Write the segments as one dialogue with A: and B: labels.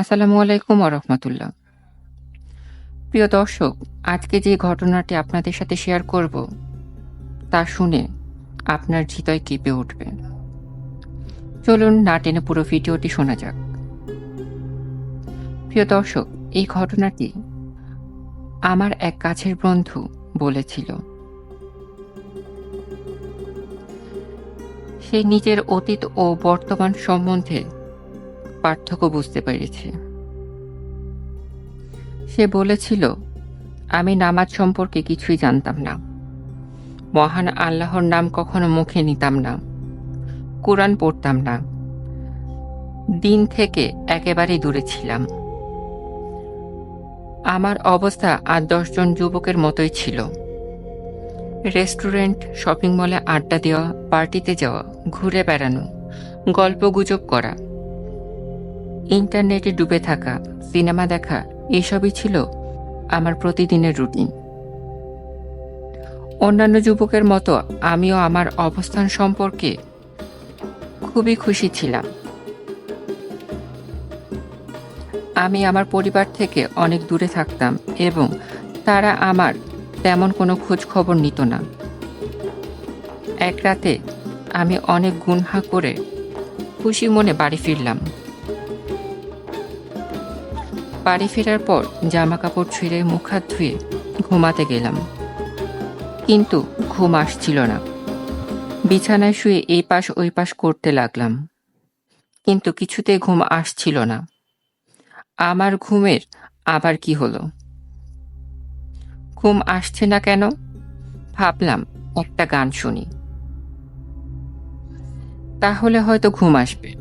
A: আসসালামু আলাইকুম রহমতুল্লাহ। প্রিয় দর্শক, আজকে যে ঘটনাটি আপনাদের সাথে শেয়ার করব, তা শুনে আপনার হৃদয় কেঁপে উঠবে। চলুন না টেনে পুরো ভিডিওটি শোনা যাক। প্রিয় দর্শক, এই ঘটনাটি আমার এক কাছের বন্ধু বলেছিল। সে নিজের অতীত ও বর্তমান সম্বন্ধে পার্থক্য বুঝতে পেরেছি। সে বলেছিল, আমি নামাজ সম্পর্কে কিছুই জানতাম না। মহান আল্লাহর নাম কখনো মুখে নিতাম না। কোরআন পড়তাম না। দিন থেকে একেবারেই দূরে ছিলাম। আমার অবস্থা আর দশজন যুবকের মতোই ছিল। রেস্টুরেন্ট, শপিং মলে আড্ডা দেওয়া, পার্টিতে যাওয়া, ঘুরে বেড়ানো গল্প গুজব করা ইন্টারনেটে ডুবে থাকা, সিনেমা দেখা, এসবই ছিল আমার প্রতিদিনের রুটিন। অন্যান্য যুবকের মতো আমিও আমার অবস্থান সম্পর্কে খুবই খুশি ছিলাম। আমি আমার পরিবার থেকে অনেক দূরে থাকতাম এবং তারা আমার তেমন কোনো খোঁজ খবর নিত না। এক রাতে আমি অনেক গুনহা করে খুশি মনে বাড়ি ফিরলাম। বাড়ি ফেরার পর জামা কাপড় ছিঁড়ে মুখ হাত ধুয়ে ঘুমাতে গেলাম। কিন্তু ঘুম আসছিল না। বিছানায় শুয়ে এই পাশ ওই পাশ করতে লাগলাম। কিন্তু কিছুতে ঘুম আসছিল না। আমার ঘুমের আবার কি হলো? ঘুম আসছে না কেন? ভাবলাম একটা গান শুনি। তাহলে হয়তো ঘুম আসবে।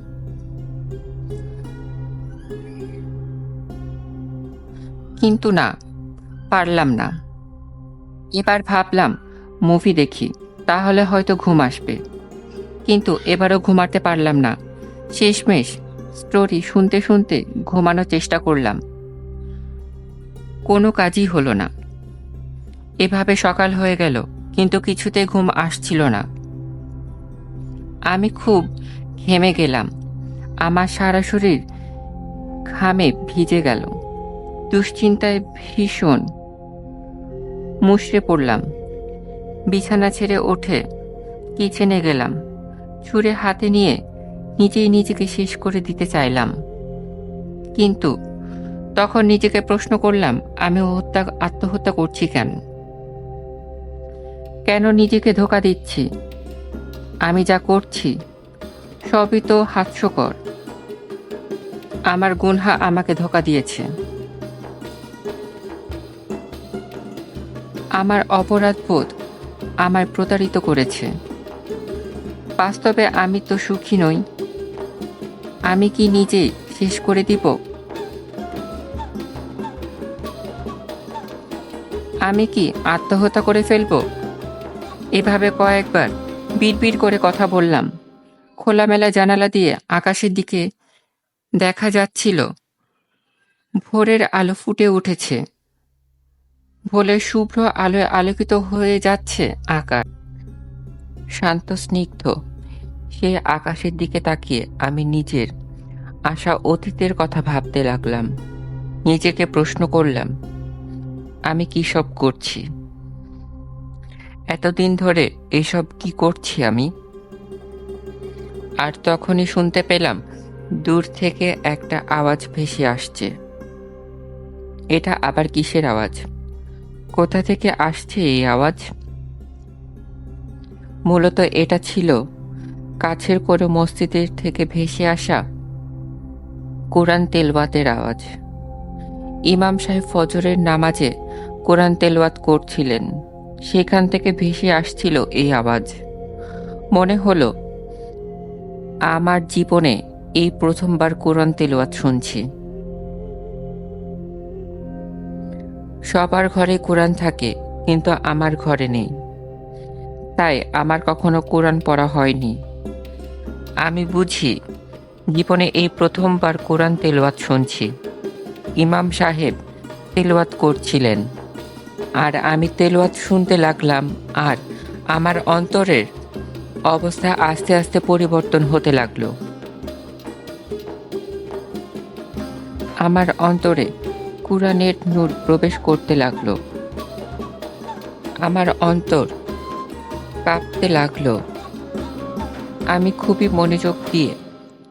A: কিন্তু না, পারলাম না। এবার ভাবলাম মুভি দেখি, তাহলে হয়তো ঘুম আসবে। কিন্তু এবারও ঘুমাতে পারলাম না। শেষমেশ স্টোরি শুনতে শুনতে ঘুমানোর চেষ্টা করলাম। কোনো কাজই হলো না। এভাবে সকাল হয়ে গেল, কিন্তু কিছুতে ঘুম আসছিল না। আমি খুব ঘেমে গেলাম। আমার সারা শরীর ঘামে ভিজে গেল। দুশ্চিন্তায় ভীষণ। মুষড়ে পড়লাম। বিছানা ছেড়ে ওঠে কিচেনে গেলাম। ছুঁড়ে হাতে নিয়ে নিজেই নিজেকে শেষ করে দিতে চাইলাম। কিন্তু তখন নিজেকে প্রশ্ন করলাম, আমি হত্যা, আত্মহত্যা করছি কেন? কেন নিজেকে ধোকা দিচ্ছি? আমি যা করছি, সবই তো হাস্যকর। আমার গুনহা আমাকে ধোকা দিয়েছে। আমার অপরাধ বোধ আমায় প্রতারিত করেছে। বাস্তবে আমি তো সুখী নই। আমি কি নিজে শেষ করে দিব? আমি কি আত্মহত্যা করে ফেলব? এভাবে কয়েকবার বিড়বিড় করে কথা বললাম। খোলামেলা জানালা দিয়ে আকাশের দিকে দেখা যাচ্ছিল। ভোরের আলো ফুটে উঠেছে। ভোরের শুভ্র আলোয় আলোকিত হয়ে যাচ্ছে আকাশ। শান্ত, স্নিগ্ধ। সে আকাশের দিকে তাকিয়ে আমি নিজের আশা অতীতের কথা ভাবতে লাগলাম। নিজেকে প্রশ্ন করলাম, আমি কি সব করছি? এতদিন ধরে এসব কি করছি আমি? আর তখনই শুনতে পেলাম, দূর থেকে একটা আওয়াজ ভেসে আসছে। এটা আবার কিসের আওয়াজ? কোথা থেকে আসছে এই আওয়াজ? মূলত এটা ছিল কাছের করে মসজিদের থেকে ভেসে আসা কোরআন তেলওয়াতের আওয়াজ। ইমাম সাহেব ফজরের নামাজে কোরআন তেলওয়াত করছিলেন। সেখান থেকে ভেসে আসছিল এই আওয়াজ। মনে হলো, আমার জীবনে এই প্রথমবার কোরআন তেলওয়াত শুনছি। সবার ঘরে কোরআন থাকে, কিন্তু আমার ঘরে নেই। তাই আমার কখনো কোরআন পড়া হয়নি। আমি বুঝি, জীবনে এই প্রথমবার কোরআন তেলওয়াত শুনছি। ইমাম সাহেব তেলওয়াত করছিলেন। আর আমি তেলওয়াত শুনতে লাগলাম, আর আমার অন্তরের অবস্থা আস্তে আস্তে পরিবর্তন হতে লাগল। আমার অন্তরে কুরআনের নূর প্রবেশ করতে লাগল। আমার অন্তর কাঁপতে লাগল। আমি খুবই মনোযোগ দিয়ে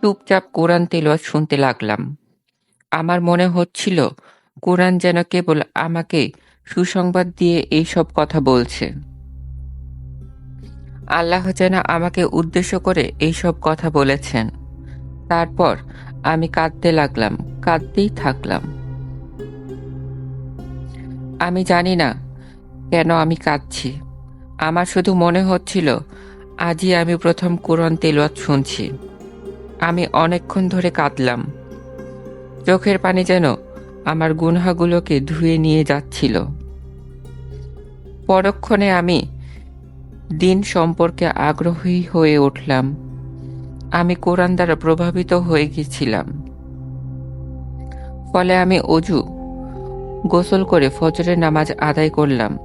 A: চুপচাপ কোরআন তেলাওয়াত শুনতে লাগলাম। আমার মনে হচ্ছিল কোরআন যেন কেবল আমাকে সুসংবাদ দিয়ে এইসব কথা বলছে। আল্লাহ যেন আমাকে উদ্দেশ্য করে এইসব কথা বলেছেন। তারপর আমি কাঁদতে লাগলাম, কাঁদতেই থাকলাম। আমি জানি না। কেন আমি কাঁদছি? আমার শুধু মনে হচ্ছিল, আজই আমি প্রথম কোরআন তেলাওয়াত শুনছি। আমি অনেকক্ষণ ধরে কাঁদলাম। চোখের পানি যেন আমার গুনহাগুলোকে ধুয়ে নিয়ে যাচ্ছিল। পরক্ষণে আমি দিন সম্পর্কে আগ্রহী হয়ে উঠলাম। আমি কোরআন দ্বারা প্রভাবিত হয়ে গেছিলাম। ফলে আমি অজু গোসল করে ফজরের নামাজ আদায় করলাম।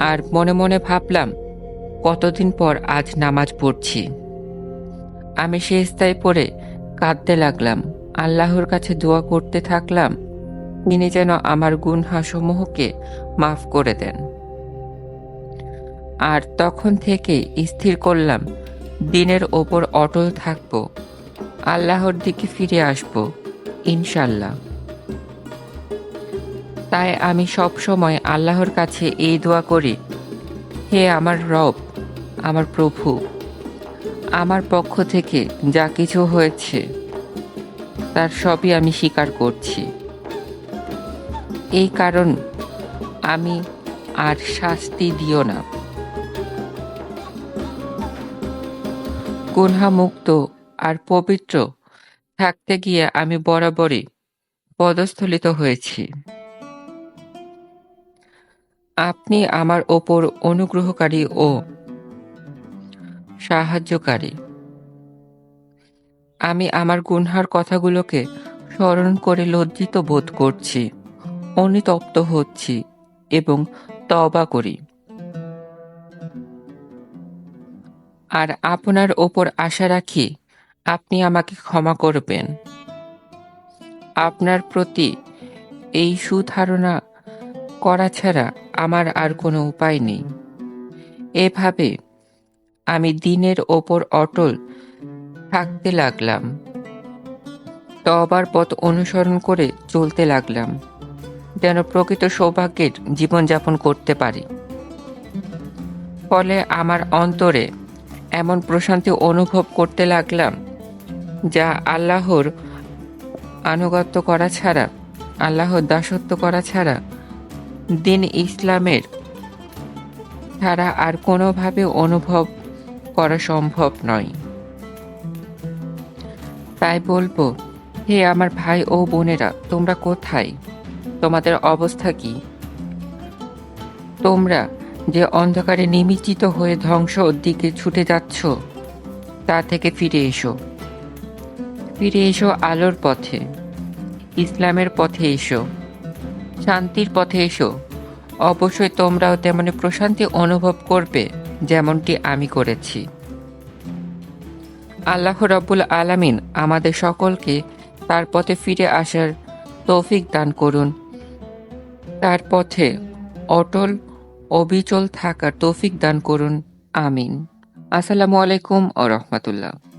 A: আর মনে মনে ভাবলাম, কতদিন পর আজ নামাজ পড়ছি। আমি শেষদায় পড়ে কাঁদতে লাগলাম, আল্লাহর কাছে দোয়া করতে থাকলাম, তিনি যেন আমার গুনহাসমূহকে মাফ করে দেন। আর তখন থেকে স্থির করলাম, দিনের ওপর অটল থাকব, আল্লাহর দিকে ফিরে আসব ইনশাল্লাহ তাই আমি সব সময় আল্লাহর কাছে এই দোয়া করি। হে আমার রব, আমার প্রভু, আমার পক্ষ থেকে যা কিছু হয়েছে, তার সবই আমি স্বীকার করছি। এই কারণ আমি আর শাস্তি দিও না। গুনহামুক্ত আর পবিত্র থাকতে গিয়ে আমি বরাবরই পদস্থলিত হয়েছি। আপনি আমার ওপর অনুগ্রহকারী ও সাহায্যকারী। আমি আমার গুনহার কথাগুলোকে স্মরণ করে লজ্জিত বোধ করছি, অনুতপ্ত হচ্ছি এবং তবা করি। আর আপনার ওপর আশা রাখি আপনি আমাকে ক্ষমা করবেন। আপনার প্রতি এই সুধারণা করা ছাড়া আমার আর কোনো উপায় নেই। এভাবে আমি দিনের ওপর অটল থাকতে লাগলাম। তবার পথ অনুসরণ করে চলতে লাগলাম, যেন প্রকৃত সৌভাগ্যের জীবনযাপন করতে পারি। ফলে আমার অন্তরে এমন প্রশান্তি অনুভব করতে লাগলাম, যা আল্লাহর আনুগত্য করা ছাড়া, আল্লাহর দাসত্ব করা ছাড়া দিন ইসলামের ছাড়া আর কোনোভাবে অনুভব করা সম্ভব নয়। তাই বলব, হে আমার ভাই ও বোনেরা, তোমরা কোথায়? তোমাদের অবস্থা কি? তোমরা যে অন্ধকারে নিমিজিত হয়ে ধ্বংস দিকে ছুটে যাচ্ছ, তা থেকে ফিরে এসো। ফিরে এসো আলোর পথে, ইসলামের পথে এসো। শান্তির পথে এসো। অবশ্যই তোমরাও তেমনি প্রশান্তি অনুভব করবে, যেমনটি আমি করেছি। আল্লাহ রব্বুল আলামিন আমাদের সকলকে তার পথে ফিরে আসার তৌফিক দান করুন। তার পথে অটল, অবিচল থাকার তৌফিক দান করুন। আমিন। আসসালামু আলাইকুম ও রহমতুল্লাহ।